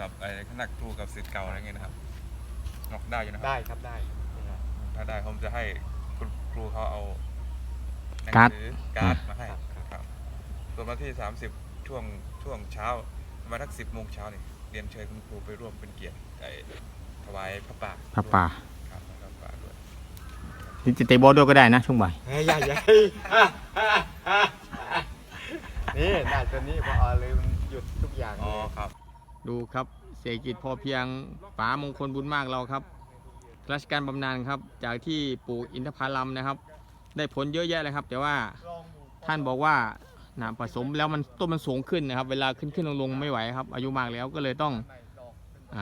กับไอ้คณะครูกับศิษย์เก่าอะไรเงี้ยนะครับนอกได้อยู่นะครัได้ครับได้นะครับ ถ้าได้ผมจะให้คุณครูเขาเอาหนังการ์ด สือการ์ดมาให้ครับ ครับส่วนวันที่ 30 ช่วงช่วงเช้าประมาณทักสิบโมงเช้านี่เรียนเชิญคุณครูไปร่วมเป็นเกียรติไอ้ถวายพระป่าพระป่าครับพระป่าด้วยหรือจะเตะบอลด้วยก็ได้นะช่วงบ่ายเฮ้ยใหญ่ใหญ่นี่ได้ตัวนี้พอลืมหยุดทุกอย่างอ๋อเลยครับ ดูครับเศรษฐกิจพอเพียงป๋ามงคลบุญมากเราครับราชการบำนาญครับ จากที่ปลูกอินทผลัมนะครับ ได้ผลเยอะแยะเลยครับ แต่ว่าท่านบอกว่านะผสมแล้วมันต้นมันสูงขึ้นนะครับ เวลาขึ้นขึ้นลงลงไม่ไหวครับ อายุมากแล้วก็เลยต้องอ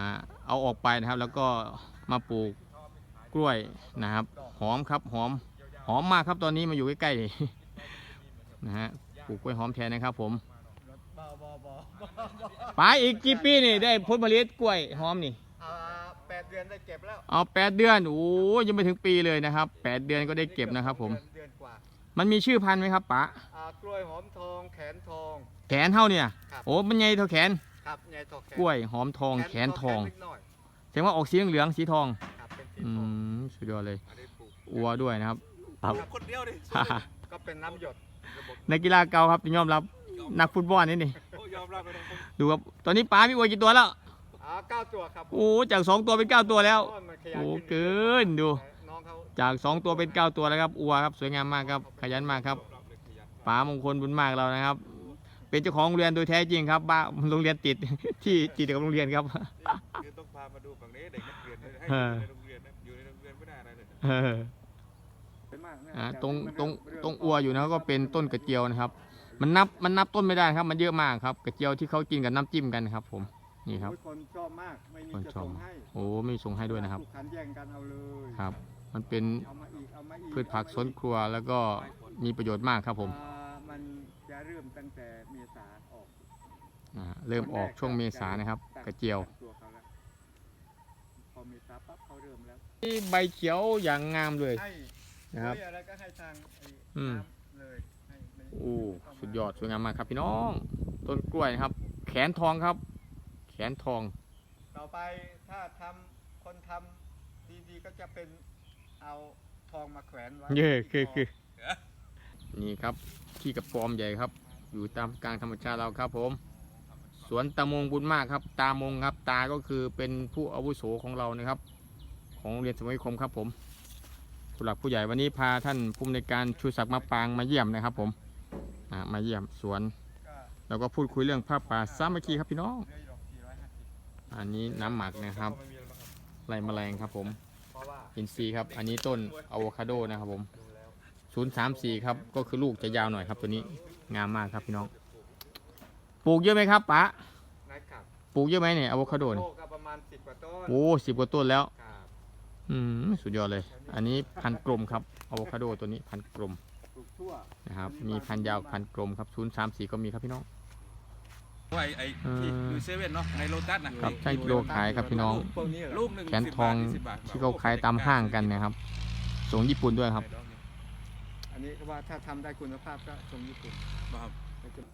เอาออกไปนะครับ แล้วก็มาปลูกกล้วยนะครับ หอมครับหอมหอมมากครับตอนนี้มาอยู่ใกล้ๆนะฮะปลูกกล้วยหอมแทนนะครับผม ปลาอีกกี่ปีนี่ได้ผลผลิตกล้วยหอมนี่อ่าแปดเดือนได้เก็บแล้วเอาแปดเดือนโอ้ยยังไม่ถึงปีเลยนะครับแปดเดือนก็ได้เก็บนะครับผม เดือนกว่ามันมีชื่อพันธุ์ไหมครับป๋าอ่ากล้วยหอมทองแขนทอง แขนเท่าเนี่ย ครับ โอ้มันใหญ่เท่าแขน ครับใหญ่ทองแขนกล้วยหอมทองแขนทองเล็กน้อยแสดงว่าออกสีเหลืองๆสีทอง ครับเป็นสีอืทองมสุดยอดเลย อันนี้ปลูกอัวด้วยนะครับ ครับ คนเดียวดิ ก็เป็นน้ำหยดระบบนักกีฬาเก่าครับยอมรับนักฟุตบอลนี่นี่ โอ้ยอมรับไปเลยผมดูครับ ตอนนี้ป๋ามีอัวกี่ตัวแล้วอ่าเก้าตัวครับโอ้จากสองตัวเป็นเก้าตัวแล้วโอ้ยมันขยายโอ้ขึ้นเกินดู น้องเขาจากสองตัวเป็นเก้าตัวแล้วครับอัวครับสวยงามมากครับ ขยันมากครับป๋ามงคลบุญมากเรานะครับ เป็นเจ้าของโรงเรียนโดยแท้จริงครับบ้านโรงเรียนติด ที่ติดกับโรงเรียนครับ คือต้องพามาดูฝั่งนี้เด็กนักเรียนให้เออยู่อในโรงเรียนนะอยู่ในโรงเรียนไม่ได้อะไรเลยเออ เป็นมากนะอ่าแต่ตรงมันตรงเตรงอัวอยู่นะก็เป็นต้นกระเจียวนะครับ มันนับมันนับต้นไม่ได้ครับ มันเยอะมากครับกระเจียวที่เขากินกับน้ำจิ้มกันครับ ผมนี่ครับโอ้ยคนชอบมากไม่มีคนจะชอบส่งให้โอ้ไม่ส่งให้ด้วยนะครับ ลูกขันแย่งกันเอาเลยครับ มันเป็นเอามาอีกเอามาอีกพืชผักสวนเอามาอีครัวแล้วก็มีประโยชน์มากครับผมอ่ามันจะเริ่มตั้งแต่เมษาออกอ่าเริ่มออกช่วงเมษานะครับ กระเจียว ตั้งตัวเขาแล้วพอเมษาปั๊บเขาเริ่มแล้วนี่ใบเขียวอย่างงามเลย ให้นะครับปุ๋ยอะไรก็ให้ทางไอ้อืม น้ำเลยให้ไม่ โอ้ไม่ต้งมาสุดยอดสวยงามมากครับพี่น้อง ต้นกล้วยนะครับ แขนทองครับ แขนทอง ต่อไปถ้าทำคนทำดีๆก็จะเป็นเอาทองมาแขวนไว้เย่ที่คือคคือนี่ครับที่กระปอมใหญ่ครับ อยู่ตามกลางธรรมชาติเราครับผม สวนตามงบุญมากครับ ตามงครับ ตาก็คือเป็นผู้อาวุโสของเรานะครับ ของโรงเรียนสมัยคมครับผมผู้หลักผู้ใหญ่วันนี้พาท่านผู้อำนวยการชูศักดิ์มาปางมาเยี่ยมนะครับผม อ่ามาเยี่ยมสวนก็แล้วก็พูดคุยเรื่องผ้าป่าสามัคคีครับพี่น้องเหลืออยู่หรอก450อันนี้น้ำหมักนะครับไม่มีแล้วมั้งครับไล่แมลงครับผมเพราะว่าอินทรีย์ครับ อันนี้ต้นอะโวคาโดนะครับผมดูแล้วศูนย์สามสี่ครับ ก็คือลูกจะยาวหน่อยครับตัวนี้ งามมากครับพี่น้อง ปลูกเยอะไหมครับป๋านะครับปลูกเยอะไหมเนี่ยอะโวคาโดโลเนี่ยกก็ประมาณสิบกว่าต้น โอ้สิบกว่าต้นแล้วครับอืม สุดยอดเลย อันนี้พันธุ์กลมครับอะโวคาโดตัวนี้พันธุ์กลม ปลูกทั่วนะครับ มีพันธุ์ยาวพันธุ์กลมครับศูนย์สามสี่ก็มีครับพี่น้อง ไอ้ไอ้ที่เออดูเซเว่นเนาะในโลตัสนะครับใช่กิโลขายครับพี่น้อง พวกนี้เหรอลูกหนึ่งแขนสิบทองบาทยี่สิบบาทที่เขาขายตามห้างกันนะครับ ส่งญี่ปุ่นด้วยครับ อันนี้ก็ว่าถ้าทำได้คุณภาพก็ส่งญี่ปุ่นครับ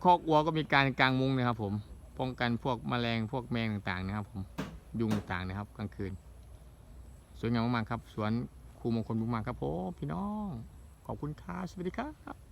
คอกวัวก็มีการกางมุ้งนะครับ ผมป้องกันพวกแมลงพวกแมงต่างๆนะครับ ผมยุงต่างๆนะครับ กลางคืน สวยงามมากๆครับ สวนครูมงคลบุญมากครับผมพี่น้อง ขอบคุณค่ะสวัสดีครับ